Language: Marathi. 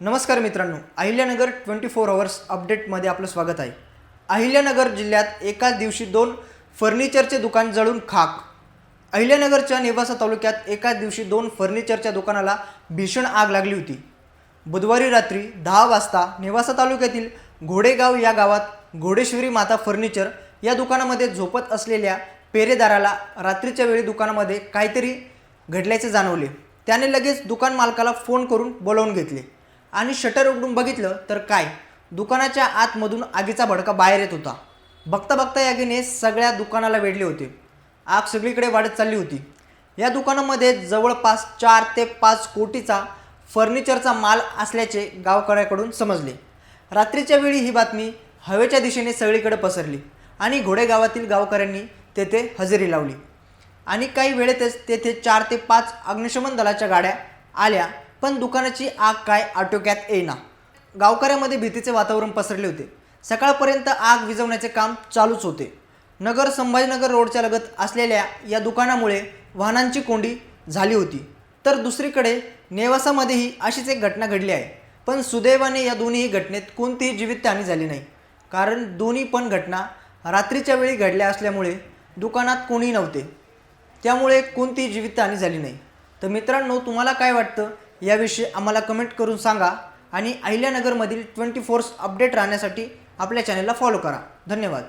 नमस्कार मित्रांनो अहिल्यानगर ट्वेंटी फोर अवर्स अपडेटमध्ये आपलं स्वागत आहे. अहिल्यानगर जिल्ह्यात एकाच दिवशी दोन फर्निचरचे दुकान जळून खाक. अहिल्यानगरच्या नेवासा तालुक्यात एकाच दिवशी दोन फर्निचरच्या दुकानाला भीषण आग लागली होती. बुधवारी रात्री दहा वाजता नेवासा तालुक्यातील घोडेगाव या गावात घोडेश्वरी माता फर्निचर या दुकानामध्ये झोपत असलेल्या पेरेदाराला रात्रीच्या वेळी दुकानामध्ये काहीतरी घडल्याचे जाणवले. त्याने लगेच दुकान मालकाला फोन करून बोलावून घेतले. आणि शटर उघडून बघितलं तर काय? दुकानाच्या आतमधून आगीचा भडका बाहेर येत होता. बघता बघता या आगीने सगळ्या दुकानाला वेढले होते. आग सगळीकडे वाढत चालली होती. या दुकानामध्ये जवळपास चार ते पाच कोटीचा फर्निचरचा माल असल्याचे गावकऱ्याकडून समजले. रात्रीच्या वेळी ही बातमी हवेच्या दिशेने सगळीकडे पसरली आणि घोडेगावातील गावकऱ्यांनी तेथे हजेरी लावली. आणि काही वेळेतच तेथे चार ते पाच अग्निशमन दलाच्या गाड्या आल्या पण दुकानाची आग काय आटोक्यात येईना. गावकऱ्यामध्ये भीतीचे वातावरण पसरले होते. सकाळपर्यंत आग विझवण्याचे काम चालूच होते. नगर संभाजीनगर रोडच्या लगत असलेल्या या दुकानामुळे वाहनांची कोंडी झाली होती. तर दुसरीकडे नेवासामध्येही अशीच एक घटना घडली आहे. पण सुदैवाने या दोन्ही घटनेत कोणतीही जीवितहानी झाली नाही. कारण दोन्ही पण घटना रात्रीच्या वेळी घडल्या असल्यामुळे दुकानात कोणी नव्हते. त्यामुळे कोणतीही जीवितहानी झाली नाही. तर मित्रांनो तुम्हाला काय वाटतं? याविषयी आम्हाला कमेंट करून सांगा आणि अहिल्यानगरमधील ट्वेंटी फोर्स अपडेट राहण्यासाठी आपल्या चॅनलला फॉलो करा. धन्यवाद.